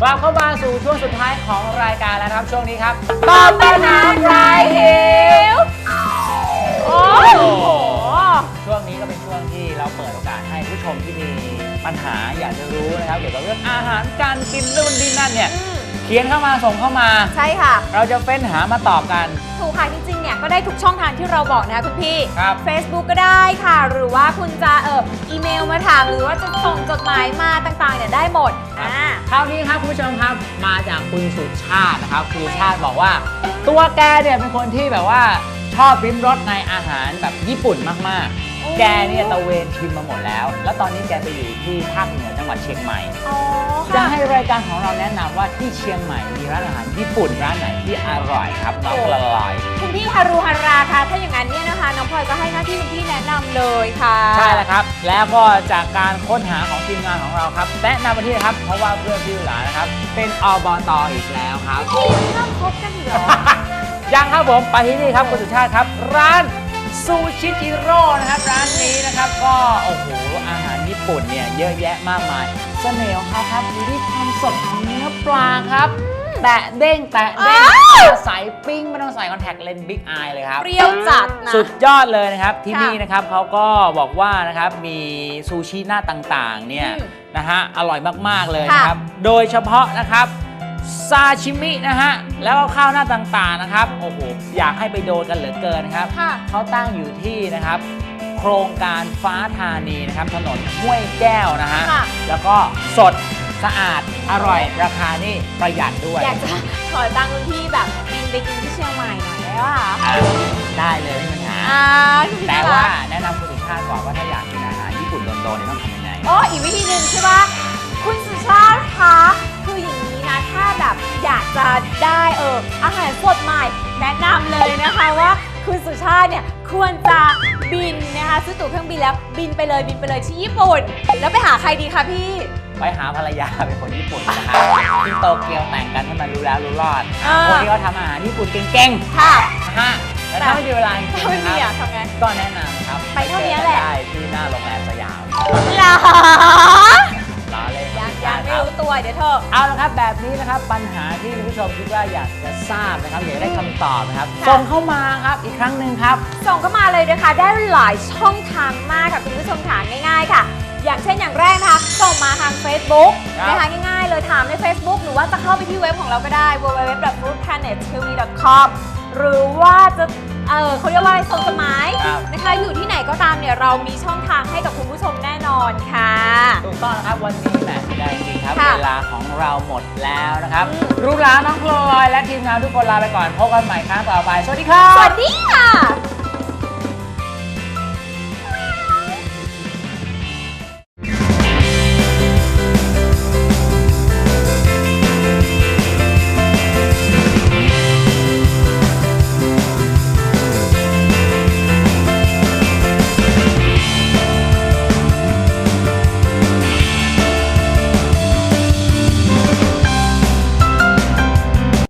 กลับเข้ามาสู่ช่วงสุดท้ายของรายการแล้วนะครับ ช่วงนี้ครับตอบปัญหาคลายหิวโอ้โหช่วงนี้ก็เป็นช่วงที่เราเปิดโอกาสให้ผู้ชมที่มีปัญหาอยากจะรู้นะครับเกี่ยวกับเรื่องอาหารการกินนู่นนี่นั่นเนี่ยอืมเขียนเข้ามาส่งเข้ามา ใช่ค่ะ เราจะเฟ้นหามาตอบกัน ถูกค่ะจริงๆเนี่ยก็ได้ทุกช่องทางที่เราบอกนะคะคุณพี่ ครับ Facebook ก็ได้ค่ะ หรือว่าคุณจะเอออีเมลมาถามหรือว่าจะส่งจดหมายมาต่างๆเนี่ยได้หมดอ่า คราวนี้ครับคุณผู้ชมครับมาจากคุณสุชาตินะครับคุณชาติบอกว่า ตัวแกเนี่ยเป็นคนที่แบบว่าชอบริมรสในอาหารแบบญี่ปุ่นมากๆ แกเนี่ยตะเวนชิมมาหมดแล้ว แล้วตอนนี้แกไปอยู่ที่ภาคเหนือจังหวัดเชียงใหม่ อ๋อจะค่ะ ให้รายการของเราแนะนำว่าที่เชียงใหม่มีร้านอาหารญี่ปุ่นร้านไหนที่อร่อยครับน้องกระลอยคุณพี่ฮารุฮาราค่ะ ถ้าอย่างนั้นเนี่ยนะคะ น้องพลอยก็ให้หน้าที่คุณพี่แนะนำเลยค่ะ ใช่แล้วครับ แล้วก็จากการค้นหาของทีมงานของเราครับ แนะนำมาที่นะครับ เพราะว่าเพื่อนพี่หลานะครับ เป็นอบตอีกแล้วครับ พี่ยังไม่เริ่มคบกันอีกเหรอ ยังครับผม ไปที่นี่ครับคุณสุชาติครับ ร้าน ซูชิจิโร่นะครับร้านนี้นะครับ ก็โอ้โหอาหารญี่ปุ่นเนี่ยเยอะแยะมากมายเสน่ห์ของเขาครับอยู่ที่ความสดของเนื้อปลาครับ แตะเด้งแตะเด้งอ้าวใส่ปิ้งไม่ต้องใส่คอนแทคเลนส์บิ๊กอายเลยครับ เปรี้ยวจัดนะ สุดยอดเลยนะครับ ที่ค่ะนี่นะครับเขาก็บอกว่านะครับมีซูชิหน้าต่างๆเนี่ยอืมนะฮะอร่อยมากๆเลยนะครับ โดยเฉพาะนะครับ ซาชิมินะฮะ แล้วก็ข้าวหน้าต่างๆนะครับ โอ้โห อยากให้ไปโดนกันเหลือเกินนะครับ ค่ะเขาตั้งอยู่ที่นะครับ โครงการฟ้าธานีนะครับ ถนนห้วยแก้วนะฮะ ค่ะ แล้วก็สดสะอาดอร่อยราคานี่ประหยัดด้วย อยากจะขอตังค์คุณพี่แบบบินไปกินที่เชียงใหม่หน่อยได้ป่ะคะอะได้เลยไม่มีปัญหา อ่าคุณพี่แต่น่รักว่าแนะนำคุณสุชาติก่อนว่าถ้าอยากกินอาหารญี่ปุ่นโดนๆเนี่ยต้องทำยังไง อ๋ออีกวิธีหนึ่งใช่ปะ จะได้เอออาหารสดใหม่แนะนำเลยนะคะว่าคุณสุชาติเนี่ยควรจะบินนะคะซื้อตั๋วเครื่องบินแล้วบินไปเลยบินไปเลยที่ญี่ปุ่น แล้วไปหาใครดีคะพี่ ไปหาภรรยาเป็นคนญี่ปุ่นนะฮะที่โตเกียวแต่งกันให้มันรู้แล้วรู้รอดอ่า คนที่เขาทำอาหารญี่ปุ่นเก่งค่ะ ๆนะฮะแต่ถ้าไม่มีเวลาจริงถ้าไม่ๆมีนะคอะรับทำไงก็แนะนำครับไปเท่านี้แหละได้ที่หน้า เดี๋ยวเธอะเอาละครับแบบนี้นะครับปัญหาที่คุณผู้ชมคิดว่าอยากจะทราบนะครับอยากได้คำตอบนะครับค่ะ ส่งเข้ามาครับอีกครั้งหนึ่งครับ ส่งเข้ามาเลยนะคะ ได้หลายช่องทางมากค่ะ คุณผู้ชมค่ะง่ายๆค่ะ อย่างเช่นอย่างแรกนะคะ ส่งมาทาง Facebook ครับ นะคะง่ายๆเลยถามใน Facebook หรือว่าจะเข้าไปที่เว็บของเราก็ได้ www.foodplanettv.com หรือว่าจะเออเขาเรียกว่าอะไรส่งจดหมาย เนี่ยเรามีช่องทางให้กับคุณผู้ชมแน่นอนค่ะ ถูกต้องนะครับวันนี้แหมเสียดายจริงๆครับ ค่ะเวลาของเราหมดแล้วนะครับ อืม รู้แล้วน้องพลอยและทีมงานทุกคนลาไปก่อนพบกันใหม่ครั้งต่อไป สวัสดีครับสวัสดีค่ะ